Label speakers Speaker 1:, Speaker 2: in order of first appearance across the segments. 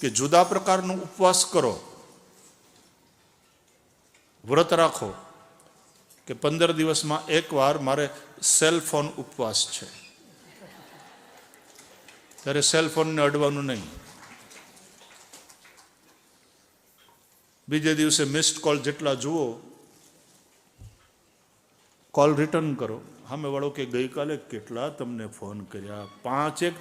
Speaker 1: કે જુદા પ્રકારનો ઉપવાસ કરો. વ્રત રાખો કે પંદર દિવસમાં એકવાર મારે સેલ ફોન ઉપવાસ છે. ત્યારે સેલ ફોનને અડવાનું નહીં. બીજે દિવસે મિસ્ડ કોલ જેટલા જુઓ કોલ રિટર્ન કરો. સામે વાળો કે ગઈકાલે કેટલા તમને ફોન કર્યા? પાંચેક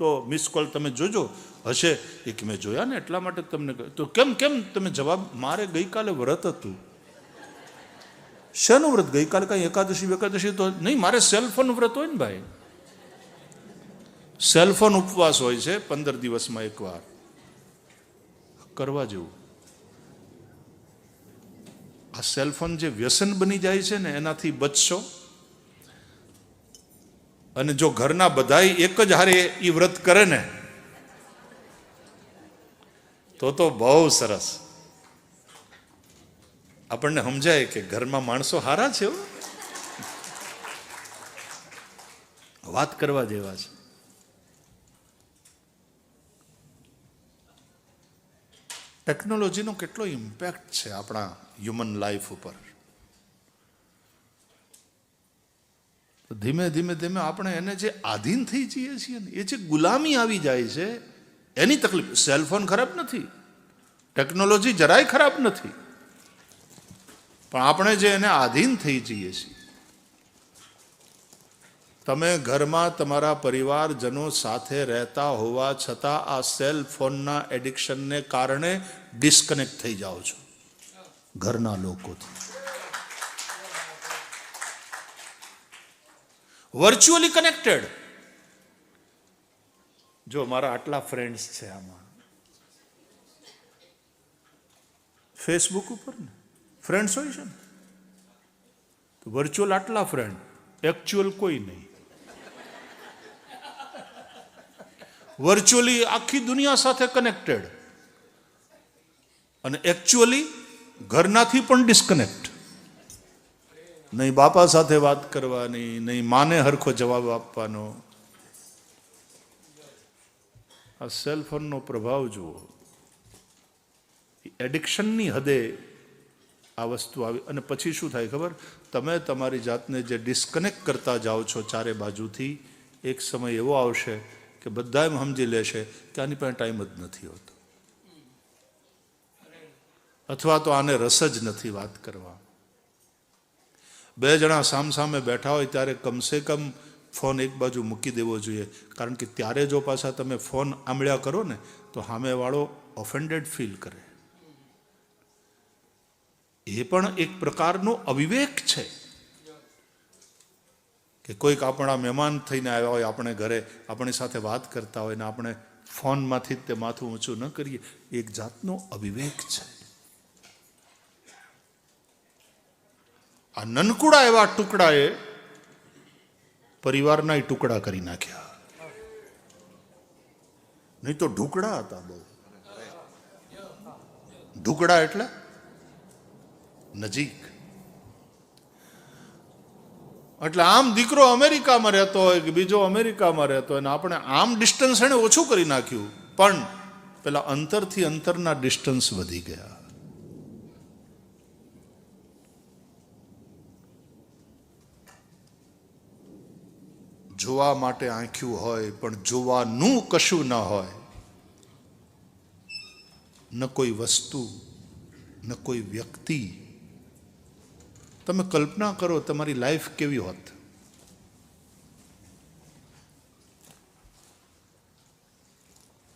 Speaker 1: તો મિસ કોલ તમે જોજો. હશે એ કે મેં જોયા ને એટલા માટે તમને તો કેમ કેમ તમે જવાબ, મારે ગઈકાલે વ્રત હતું. શેનું વ્રત? ગઈકાલે કાંઈ એકાદશી એકાદશી તો નહીં, મારે સેલફોન વ્રત હોય ને ભાઈ. સેલફોન ઉપવાસ હોય છે, પંદર દિવસમાં એકવાર. કરવા જેવું. આ સેલફોન જે વ્યસન બની જાય છે ને, એનાથી બચશો. અને જો ઘરના બધાય એક જ હારે એ વ્રત કરે ને, તો તો બહુ સરસ. આપણને સમજાય કે ઘરમાં માણસો હારા છે. વાત કરવા જેવા છે. ટેકનોલોજીનો કેટલો ઇમ્પેક્ટ છે આપણા હ્યુમન લાઈફ ઉપર? ધીમે ધીમે ધીમે આપણે એને જે આધીન થઈ જઈએ છીએ ને, એ જે ગુલામી આવી જાય છે, એની તકલીફ. સેલફોન ખરાબ નથી. ટેકનોલોજી જરાય ખરાબ નથી. પણ આપણે જે એને આધીન થઈ જઈએ છીએ. તમે ઘરમાં તમારા પરિવારજનો સાથે રહેતા હોવા છતાં આ સેલ ફોનના એડિક્શનને કારણે ડિસ્કનેક્ટ થઈ જાઓ છો. ઘરના લોકોથી. વર્ચ્યુઅલી કનેક્ટેડ જો મારા આટલા ફ્રેન્ડ્સ છે આમાં. ફેસબુક ઉપર ને? ફ્રેન્ડ્સ હોય છે ને? તો વર્ચ્યુઅલ આટલા ફ્રેન્ડ એકચ્યુઅલ કોઈ નહીં. વર્ચ્યુઅલી આખી દુનિયા સાથે કનેક્ટેડ અને એકચ્યુઅલી ઘરનાથી પણ ડિસ્કનેક્ટ નહીં બાપા સાથે વાત કરવાની નહીં માને હરખો જવાબ આપવાનો. આ સેલ ફોનનો પ્રભાવ જુઓ. એડિક્શનની હદે આ વસ્તુ આવી. અને પછી શું થાય ખબર? તમે તમારી જાતને જે ડિસ્કનેક્ટ કરતા જાઓ છો ચારે બાજુથી એક સમય એવો આવશે કે બધા એમ સમજી લેશે કે આની પાસે ટાઈમ જ નથી હોતો. અથવા તો આને રસ જ નથી વાત કરવા. બે જણા સામસામે બેઠા હોય ત્યારે કમસે કમ ફોન એક બાજુ મૂકી દેવો જોઈએ. કારણ કે ત્યારે જો પાછા તમે ફોન આંબળ્યા કરો ને, તો સામેવાળો ઓફેન્ડેડ ફીલ કરે. એ પણ એક પ્રકારનો અવિવેક છે. કે કોઈક આપણા મહેમાન થઈને આવ્યા હોય, આપણે ઘરે આપણી સાથે વાત કરતા હોય ને આપણે ફોનમાંથી જ તે માથું ઊંચું ન કરીએ એક જાતનો અવિવેક છે. આ નનકુડા એવા ટુકડાએ પરિવારના ટુકડા કરી નાખ્યા. નહીં તો ઢુકડા હતા બહુ. ઢુકડા એટલે નજીક. એટલે આમ દીકરો અમેરિકામાં રહેતો હોય કે બીજો અમેરિકામાં રહેતો હોય અને આપણે આમ ડિસ્ટન્સ એને ઓછું કરી નાખ્યું. પણ પેલા અંતરથી અંતરના ડિસ્ટન્સ વધી ગયા. જોવા માટે આંખ્યું હોય, પણ જોવાનું કશું ન હોય. ન કોઈ વસ્તુ, ન કોઈ વ્યક્તિ. તમે કલ્પના કરો તમારી લાઈફ કેવી હોત.